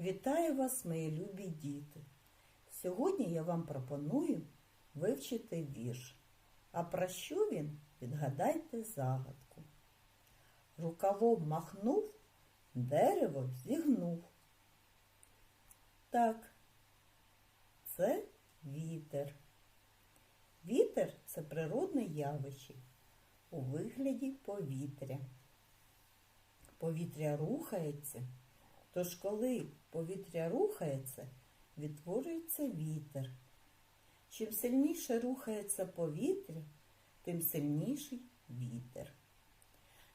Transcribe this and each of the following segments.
Вітаю вас, мої любі діти! Сьогодні я вам пропоную вивчити вірш. А про що він? Відгадайте загадку. Рукавом махнув, дерево зігнув. Так, це вітер. Вітер це природне явище у вигляді повітря. Повітря рухається. Тож, коли повітря рухається, відтворюється вітер. Чим сильніше рухається повітря, тим сильніший вітер.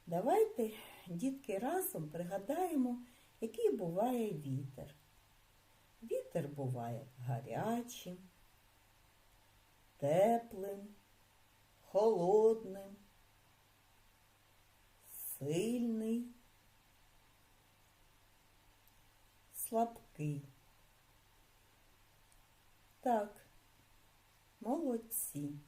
Давайте, дітки, разом пригадаємо, який буває вітер. Вітер буває гарячим, теплим, холодним, сильний. Слабкий. Так, молодці.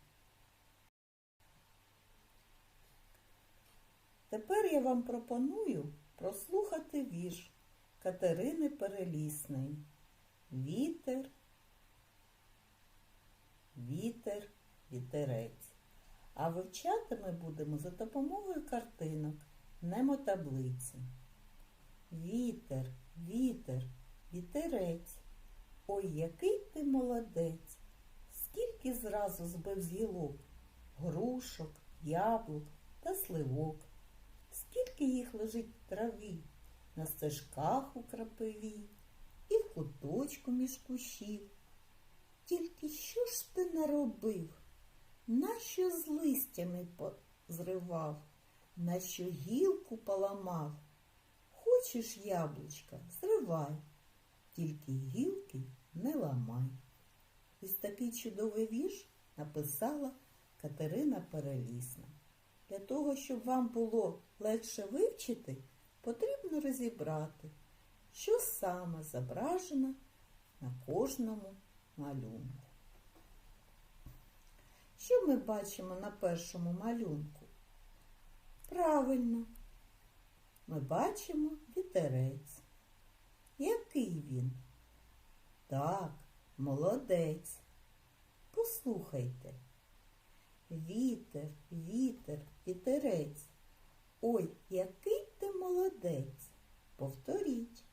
Тепер я вам пропоную прослухати вірш Катерини Перелісної. Вітер, вітер, вітерець. А вивчати ми будемо за допомогою картинок, немотаблиці. Вітер, вітер, вітерець. Ой, який ти молодець! Скільки зразу збив з гілок, грушок, яблук та сливок, скільки їх лежить в траві, на стежках у крапиві і в куточку між кущів. Тільки що ж ти наробив? Нащо з листями зривав, нащо гілку поламав? Хочеш яблучка, зривай, тільки гілки не ламай. Ось такий чудовий вірш написала Катерина Перелісна. Для того, щоб вам було легше вивчити, потрібно розібрати, що саме зображено на кожному малюнку. Що ми бачимо на першому малюнку? Правильно, ми бачимо вітерець. Який він? Так, молодець. Послухайте. Вітер, вітер, вітерець. Ой, який ти молодець. Повторіть.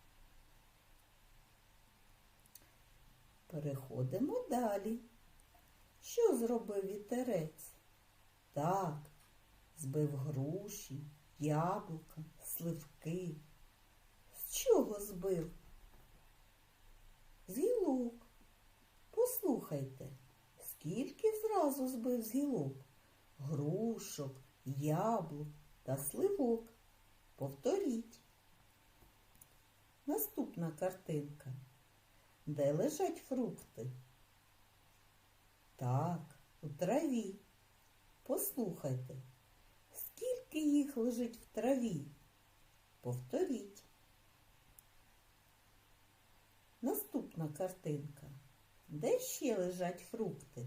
Переходимо далі. Що зробив вітерець? Так, збив груші, яблука, сливки. З чого збив? З гілок. Послухайте, скільки зразу збив з гілок? Грушок, яблук та сливок. Повторіть. Наступна картинка. Де лежать фрукти? Так, у траві. Послухайте, скільки їх лежить в траві? Повторіть. Наступна картинка. Де ще лежать фрукти?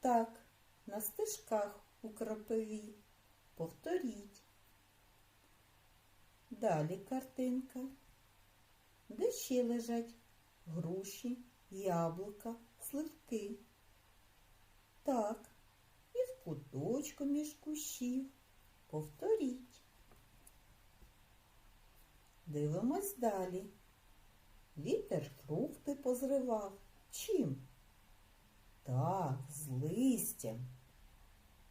Так, на стежках у кропиві. Повторіть. Далі картинка. Де ще лежать груші, яблука, сливки? Так, і в куточку між кущів. Повторіть. Дивимось далі. Вітер фрукти позривав. Чим? Так, з листям.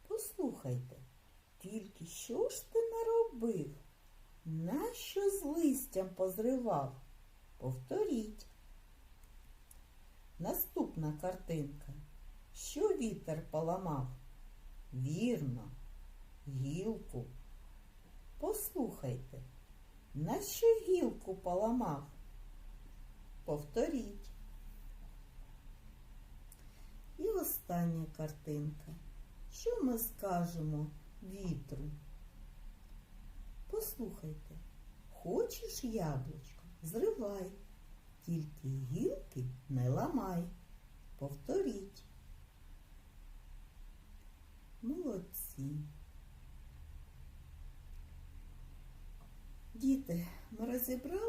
Послухайте, тільки що ж ти наробив? Нащо з листям позривав? Повторіть. Наступна картинка. Що вітер поламав? Вірно, гілку. Послухайте, на що гілку поламав? Повторіть. І остання картинка. Що ми скажемо вітру? Послухайте, хочеш яблучко? Зривай, тільки гілки не ламай. Повторіть. Молодці. Діти, ми розібрали